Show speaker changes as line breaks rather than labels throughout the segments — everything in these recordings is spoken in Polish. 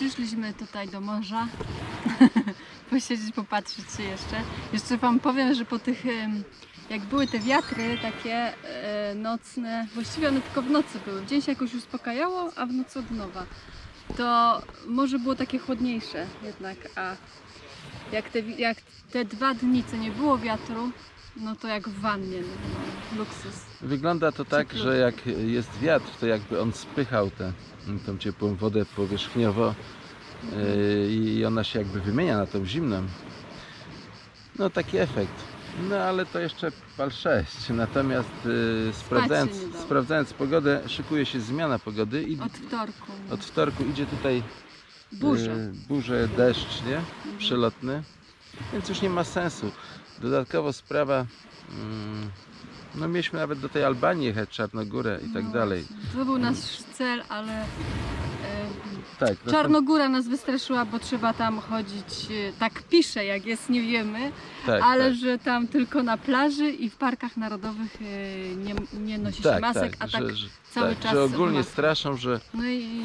Przyszliśmy tutaj do morza. Posiedzieć, popatrzeć się jeszcze. Jeszcze Wam powiem, że po tych, jak były te wiatry takie e, nocne, właściwie one tylko w nocy były. W dzień się jakoś uspokajało, a w nocy od nowa. To morze było takie chłodniejsze jednak, a jak te, jak te dwa dni, co nie było wiatru, no to jak w wannie, no, luksus.
Wygląda to tak, że jak jest wiatr, to jakby on spychał tę tą ciepłą wodę powierzchniowo yy, i ona się jakby wymienia na tą zimną. No taki efekt. No ale to jeszcze pal 6. Natomiast yy, sprawdzając, sprawdzając pogodę, szykuje się zmiana pogody i
Od wtorku.
od wtorku idzie tutaj
Burza.
yy, burze, deszcz, nie? Przelotny. Więc już nie ma sensu. Dodatkowo sprawa. mm, no mieliśmy nawet do tej Albanii jechać, Czarnogórę i tak
No
dalej.
To był nasz cel, ale e,
Tak, no
Czarnogóra nas wystraszyła, bo trzeba tam chodzić, e, tak pisze jak jest, nie wiemy,
tak,
ale
tak.
że tam tylko na plaży i w parkach narodowych e, nie, nie nosi się
tak,
masek,
tak,
a tak
że, że,
cały
tak,
czas
że ogólnie straszą, że,
No i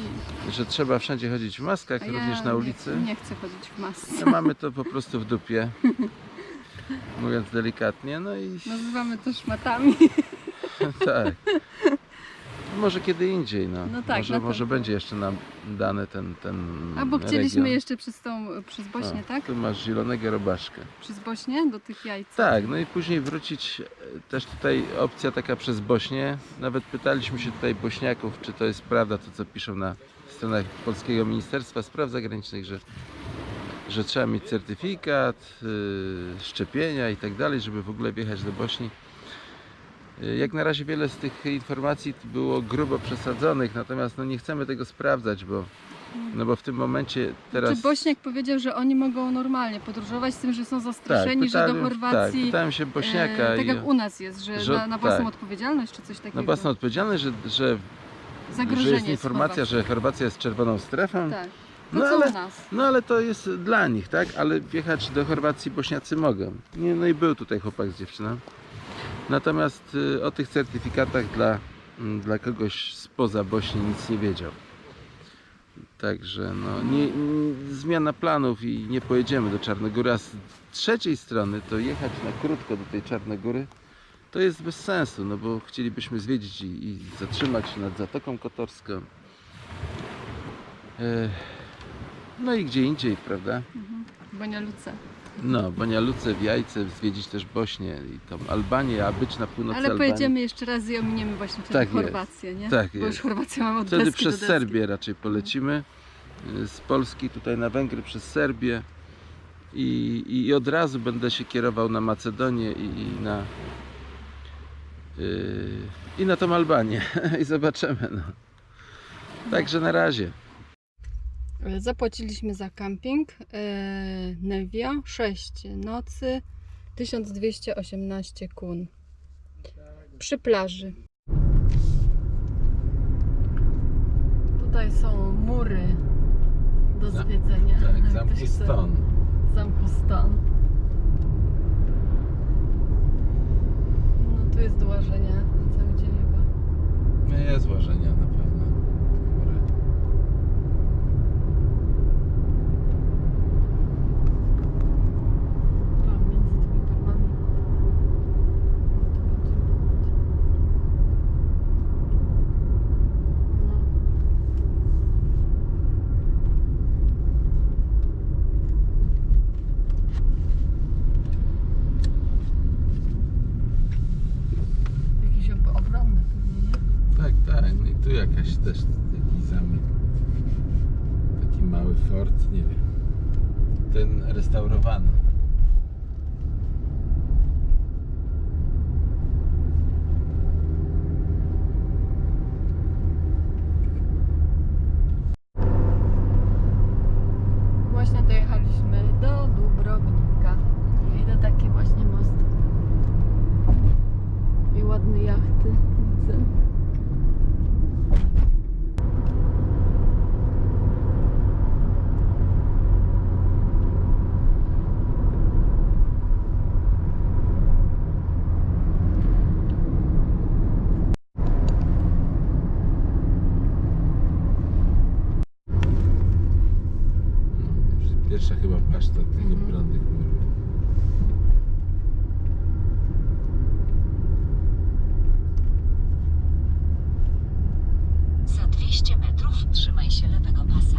że trzeba wszędzie chodzić w maskach,
a
również
ja
na
nie-
ulicy.
Nie, chcę chodzić w masce.
No, mamy to po prostu w dupie, mówiąc delikatnie. No i
Nazywamy to szmatami.
tak. Może kiedy indziej, no.
No tak,
może, może będzie jeszcze nam dany ten, ten
Albo chcieliśmy
region.
jeszcze przez tą, przez Bośnię,
O,
tak?
Tu masz zielonego robaszka.
Przez Bośnię do tych jajc.
Tak, no i później wrócić e, też tutaj opcja taka przez Bośnię. Nawet pytaliśmy się tutaj Bośniaków, czy to jest prawda to co piszą na stronach Polskiego Ministerstwa Spraw Zagranicznych, że, że trzeba mieć certyfikat, yy, szczepienia i tak dalej, żeby w ogóle wjechać do Bośni. Yy, Jak na razie wiele z tych informacji było grubo przesadzonych, natomiast no nie chcemy tego sprawdzać, bo, no bo w tym momencie teraz...
Czy Bośniak powiedział, że oni mogą normalnie podróżować z tym, że są zastraszeni, że do
tak,
Chorwacji.
pytałem się Bośniaka
e, tak jak u nas jest, że,
że-
na, na własną
tak.
odpowiedzialność czy coś takiego.
na własną odpowiedzialność, że, że
Zagrożenie
że jest informacja,
Chorwacji.
że Chorwacja jest czerwoną strefą.
Tak.
No ale-
nas?
No ale to jest dla nich, tak? Ale wjechać do Chorwacji Bośniacy mogą. Nie, no i był tutaj chłopak z dziewczyną. Natomiast y, o tych certyfikatach dla, mm, dla kogoś spoza Bośni nic nie wiedział. Także no, nie, n- zmiana planów i nie pojedziemy do Czarnogóry. A z trzeciej strony to jechać na krótko do tej Czarnogóry to jest bez sensu, no bo chcielibyśmy zwiedzić i, i zatrzymać się nad Zatoką Kotorską. E, No i gdzie indziej, prawda?
Mhm. Bonialuce.
No, Bonia Luce w Jajce, zwiedzić też Bośnię i tą Albanię, a być na północy
Ale
Albanii.
pojedziemy jeszcze raz i ominiemy właśnie tę
Tak jest.
Chorwację, nie?
Tak
Bo już
jest.
Chorwację mamy od
Wtedy przez. Serbię raczej polecimy. y, Z Polski tutaj na Węgry przez Serbię. I, i od razu będę się kierował na Macedonię i, i na yy, i na tą Albanię i zobaczymy no. Także na razie.
Zapłaciliśmy za camping e, Nevia 6 nocy 1218 kun przy plaży. Tutaj są mury do zwiedzenia.
Tak, zamku Ston.
Zamku Ston. No tu jest do łażenia na cały dzień chyba.
No jest łożenia na pewno. Góry.
Tam między tymi palmami. No, to będzie No. Jakiś ob- ogromny pewnie, nie?
Tak, tak. No i tu jakaś też taki zamek. Taki mały fort, nie wiem. Ten restaurowany. Chyba paszta tych
Mhm.
obronnych murów.
Za 200 metrów trzymaj się lewego pasa.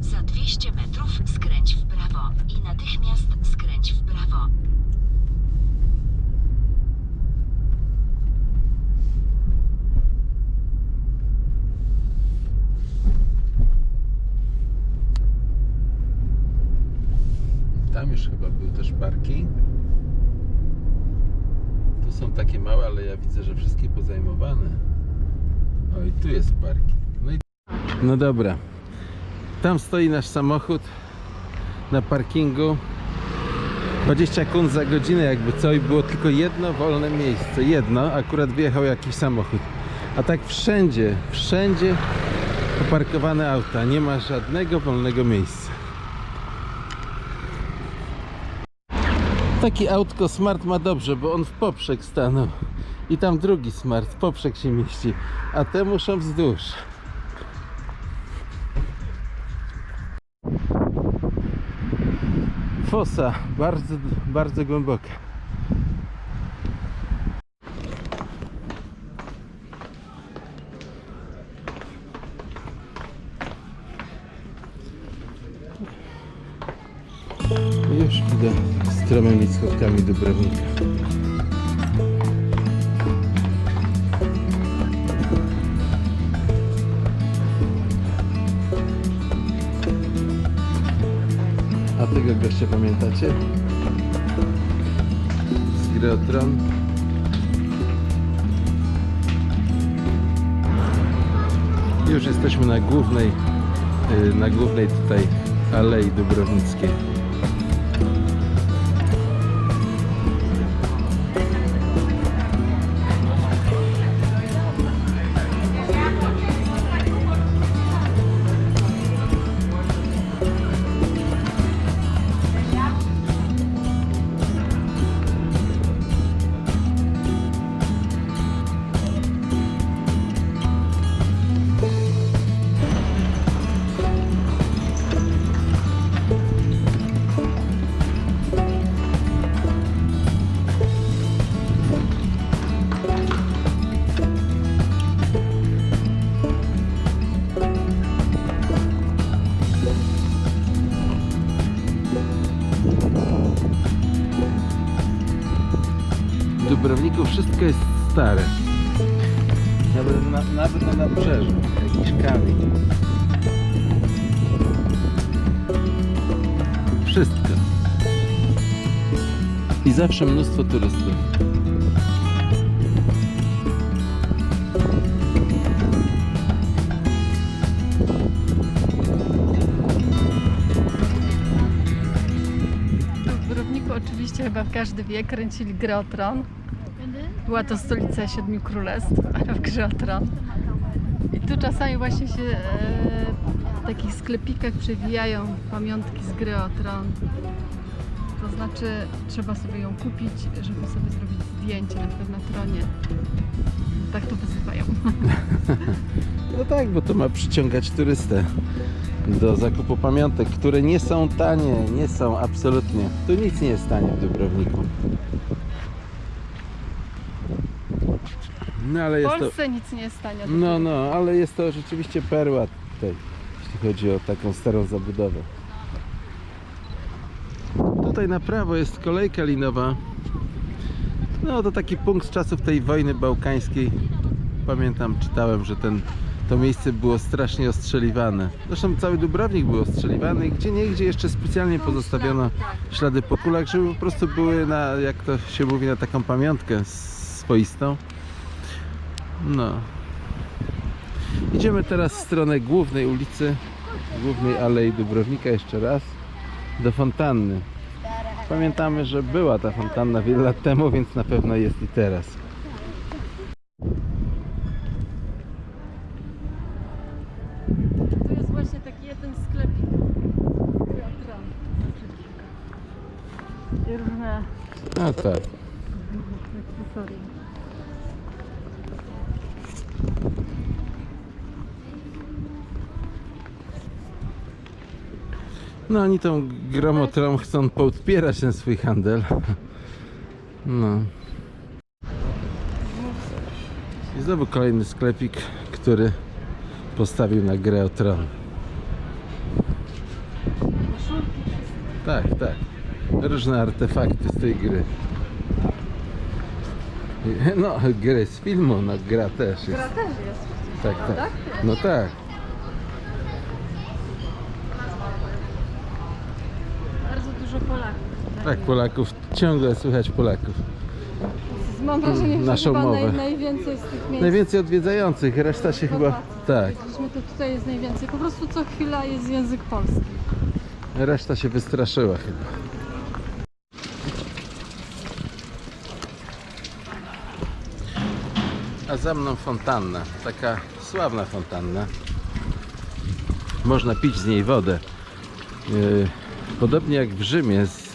Za 200 metrów skręć w prawo i natychmiast skręć w prawo.
Tam już chyba był też parking. Tu są takie małe, ale ja widzę, że wszystkie pozajmowane. O i tu jest parking. No, i... no dobra. Tam stoi nasz samochód na parkingu. 20 kun za godzinę jakby co i było tylko jedno wolne miejsce. Jedno, akurat wyjechał jakiś samochód. A tak wszędzie, wszędzie poparkowane auta. Nie ma żadnego wolnego miejsca. Taki autko smart ma dobrze, bo on w poprzek stanął. I tam drugi smart poprzek się mieści. A te muszą wzdłuż. Fosa bardzo, bardzo głęboka. Schodkami Dubrownika. A tego gościa pamiętacie? Z gry. Już jesteśmy na głównej, y, na głównej tutaj Alei Dubrownickiej. W Dubrowniku wszystko jest stare. Nawet na, nawet na nabrzeżu. Jakiś kamień. Wszystko. I zawsze mnóstwo turystów.
Każdy wiek kręcili grę o tron. Była to stolica Siedmiu Królestw w grze o tron. I tu czasami właśnie się e, w takich sklepikach przewijają pamiątki z gry o tron. To znaczy trzeba sobie ją kupić, żeby sobie zrobić zdjęcie na przykład na tronie. Tak to wyzywają.
No tak, bo to ma przyciągać turystę do zakupu pamiątek, które nie są tanie, nie są absolutnie. Tu nic nie jest tanie w Dubrowniku. No ale
W
jest to...
Polsce nic nie jest tanie.
No, no, ale jest to rzeczywiście perła tutaj, jeśli chodzi o taką starą zabudowę. Tutaj na prawo jest kolejka linowa. No to taki punkt z czasów tej wojny bałkańskiej. Pamiętam, czytałem, że ten, to miejsce było strasznie ostrzeliwane. Zresztą cały Dubrownik był ostrzeliwany i gdzie niegdzie jeszcze specjalnie pozostawiono ślady po kulach, żeby po prostu były na, jak to się mówi, na taką pamiątkę swoistą. No. Idziemy teraz w stronę głównej ulicy głównej Alei Dubrownika jeszcze raz do fontanny. Pamiętamy, że była ta fontanna wiele lat temu, więc na pewno jest i teraz.
Tu jest właśnie taki jeden sklepik. Teatran. I różne Akcesoria.
No oni tą gromotrą chcą podpierać ten swój handel. No. I znowu kolejny sklepik, który postawił na grę o tron. Tak, tak. Różne artefakty z tej gry. No, gry z filmu, no gra też jest.
Gra też jest.
Tak, tak.
tak?
No tak.
Bardzo dużo Polaków.
Tak, Polaków, ciągle słychać Polaków.
Mam wrażenie, że
Naszą
chyba naj,
mowę.
najwięcej z tych miejsc.
Najwięcej odwiedzających, reszta się chyba. Tak,
to tutaj jest najwięcej. Po prostu co chwila jest język polski.
reszta się wystraszyła chyba. A za mną fontanna, taka sławna fontanna. Można pić z niej wodę. Yy, Podobnie jak w Rzymie z,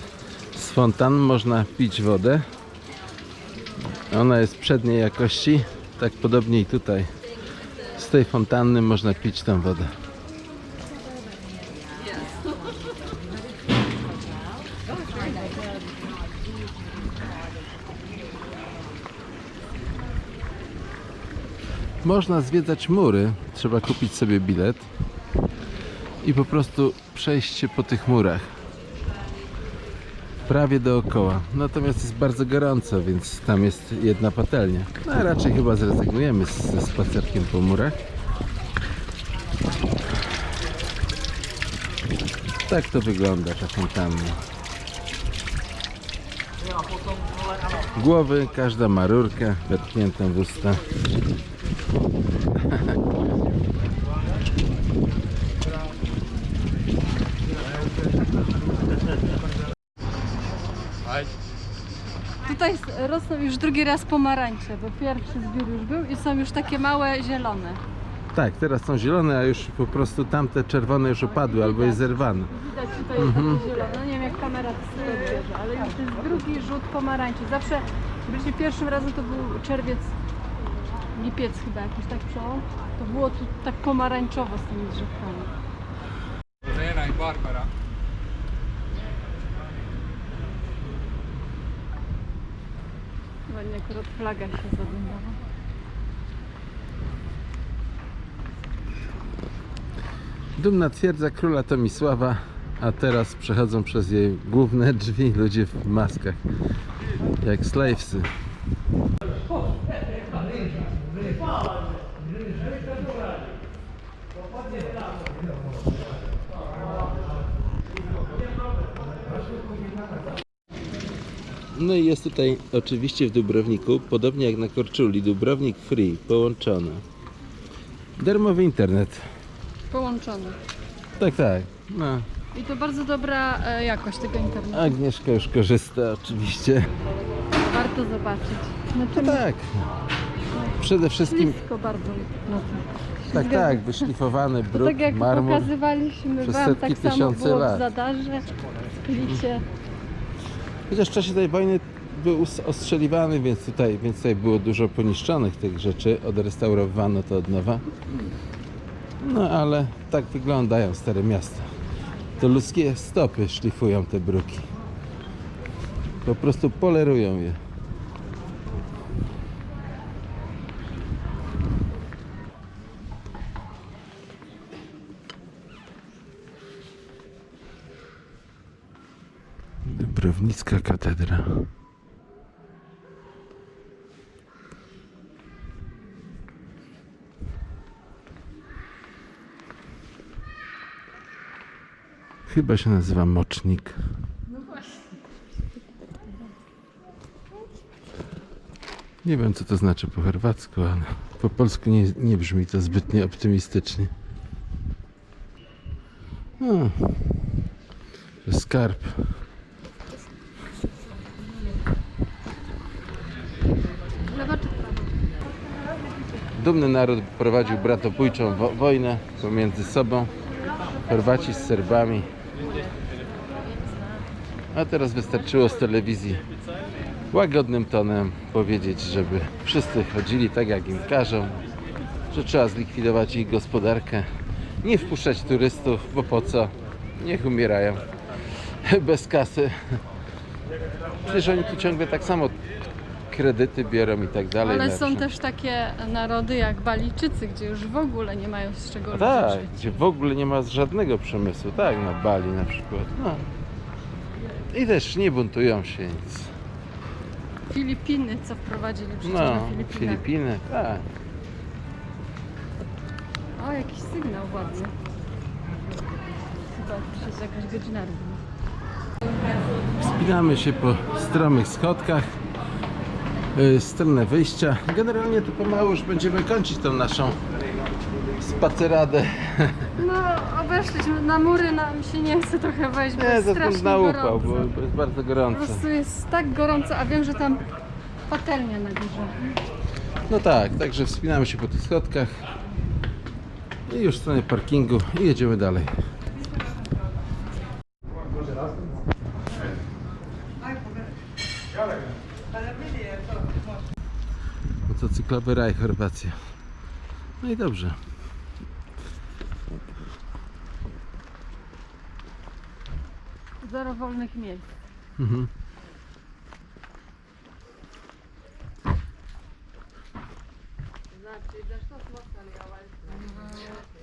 z fontan można pić wodę. Ona jest przedniej jakości, tak podobnie i tutaj. Z tej fontanny można pić tę wodę. Można zwiedzać mury, trzeba kupić sobie bilet i po prostu przejść się po tych murach. Prawie dookoła. Natomiast jest bardzo gorąco, więc tam jest jedna patelnia. No a raczej chyba zrezygnujemy ze spacerkiem po murach. Tak to wygląda ta fontanna. Głowy, każda ma rurkę wetkniętą w usta.
Tutaj rosną już drugi raz pomarańcze, bo pierwszy zbiór już był i są już takie małe zielone.
Tak, teraz są zielone, a już po prostu tamte czerwone już opadły albo jest zerwane.
Widać tutaj jest takie zielone. Nie wiem jak kamera to sobie bierze, ale już jest drugi rzut pomarańczy. Zawsze byliśmy pierwszym razem to był czerwiec, lipiec chyba jakiś tak przełom. To było tu tak pomarańczowo z tymi drzewkami.
Cos'era in Barbara?
Ładnie akurat flaga się zadymała.
Dumna twierdza króla Tomisława, a teraz przechodzą przez jej główne drzwi ludzie w maskach, jak slavesy. No i jest tutaj oczywiście w Dubrowniku, podobnie jak na Korczuli, Dubrownik Free, połączone. Darmowy internet.
Połączone.
Tak, tak. No.
I to bardzo dobra e, jakość tego internetu.
Agnieszka już korzysta oczywiście.
Warto zobaczyć.
No
Znaczy,
tak. Przede wszystkim,
Blisko bardzo. No to.
tak, tak, wyszlifowany
To
bruk,
tak jak
marmur.
pokazywaliśmy
przez
Wam,
setki
tak samo
tysięcy
było
lat.
w Zadarze, w Klicie.
Chociaż w czasie tej wojny był ostrzeliwany, więc tutaj, więc tutaj było dużo poniszczonych tych rzeczy. Odrestaurowano to od nowa. No ale tak wyglądają stare miasta. To ludzkie stopy szlifują te bruki. Po prostu polerują je. Dubrownicka katedra. Chyba się nazywa Mocznik. Nie wiem, co to znaczy po chorwacku, ale po polsku nie, nie brzmi to zbytnio optymistycznie. Hmm. Skarb. Dumny naród prowadził bratobójczą wo- wojnę pomiędzy sobą. Chorwaci z Serbami. A teraz wystarczyło z telewizji łagodnym tonem powiedzieć, żeby wszyscy chodzili tak jak im każą, że trzeba zlikwidować ich gospodarkę, nie wpuszczać turystów, bo po co? Niech umierają bez kasy. Przecież oni tu ciągle tak samo kredyty biorą i tak dalej.
Ale są też takie narody jak Balijczycy, gdzie już w ogóle nie mają z czego
tak,
żyć.
gdzie w ogóle nie ma żadnego przemysłu, tak, na Bali na przykład. No. I też nie buntują się nic.
Filipiny, co wprowadzili przecież
No,
na Filipinach.
Filipiny, tak.
O, jakiś sygnał ładny. Chyba przez jakaś godzina równa.
Wspinamy się po stromych schodkach. Y, Stronę wyjścia. Generalnie to pomału już będziemy kończyć tą naszą spaceradę.
No, obeszliśmy na mury, nam się nie chce trochę wejść, bo
Nie,
jest
ze
strasznie
na upał,
gorąco.
bo, bo jest bardzo
Po
gorąco.
prostu jest tak gorąco, a wiem, że tam patelnia na górze.
No tak, także wspinamy się po tych schodkach. I już w stronę parkingu i jedziemy dalej. Motocyklowy raj Chorwacja. No i dobrze.
Zero wolnych miejsc.
Mhm.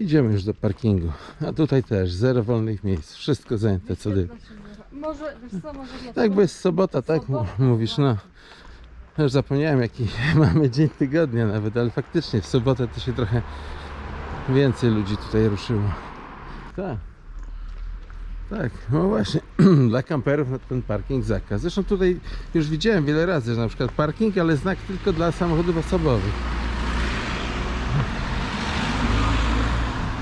Idziemy już do parkingu. A tutaj też zero wolnych miejsc. Wszystko zajęte co.
Może, wiesz co, może dlatego...
Tak, bo jest sobota, tak
Sobota.
mówisz, no. Ja Już zapomniałem jaki mamy dzień tygodnia nawet, ale faktycznie w sobotę to się trochę więcej ludzi tutaj ruszyło. Tak. Tak, no właśnie, dla kamperów ten parking zakaz. Zresztą tutaj już widziałem wiele razy, że na przykład parking, ale znak tylko dla samochodów osobowych.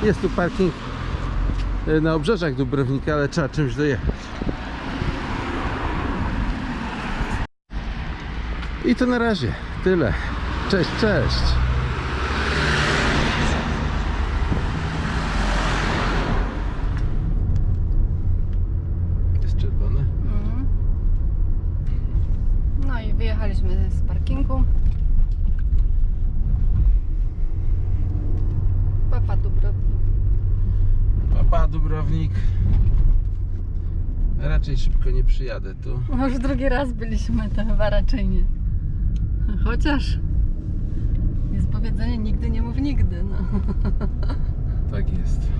Jest tu parking e, na obrzeżach Dubrownika, ale trzeba czymś dojechać. I to na razie. Tyle. Cześć, cześć. Jest czerwone.
Mhm. No i wyjechaliśmy z parkingu. Papa Dubrownik.
Papa Dubrownik. Raczej szybko nie przyjadę tu.
Może drugi raz byliśmy, to chyba raczej nie. Chociaż jest powiedzenie nigdy nie mów nigdy, no.
Tak jest.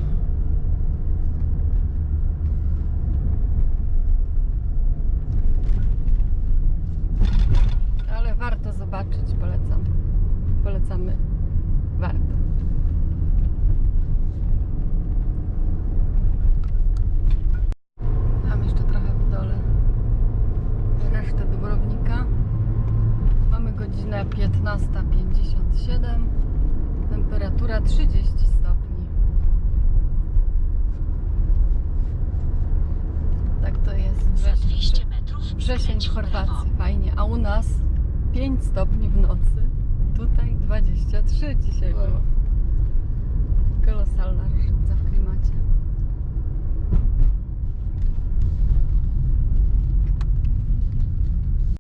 Ale warto zobaczyć, polecam. Polecamy. Warto. 12.57 temperatura 30 stopni. Tak to jest wrzesień, w Chorwacji. Fajnie, a u nas 5 stopni w nocy. Tutaj 23 dzisiaj było. Kolosalna różnica